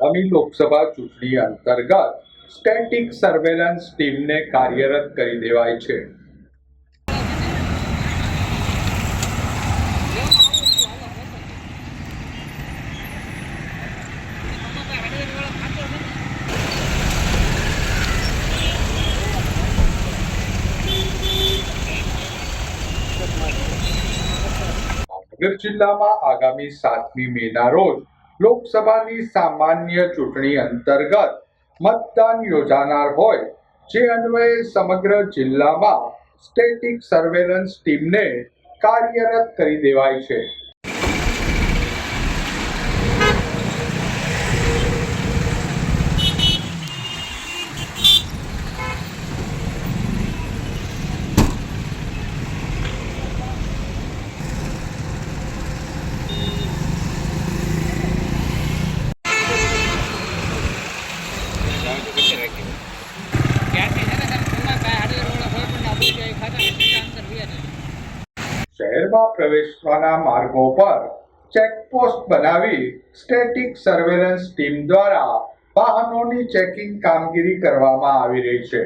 આગામી લોકસભા ચૂંટણી અંતર્ગત સ્ટેટિક સર્વેલન્સ ટીમને કાર્યરત કરી દેવાય છે. ભાવનગર જિલ્લામાં આગામી સાતમી મેના રોજ લોકસભાની સામાન્ય ચૂંટણી અંતર્ગત મતદાન યોજાનાર હોય, જે અન્વયે સમગ્ર જિલ્લામાં સ્ટેટિક સર્વેલન્સ ટીમને કાર્યરત કરી દેવાય છે. શહેરમાં પ્રવેશવાના માર્ગો પર ચેકપોસ્ટ બનાવી સ્ટેટિક સર્વેલન્સ ટીમ દ્વારા વાહનોની ચેકિંગ કામગીરી કરવામાં આવી રહી છે.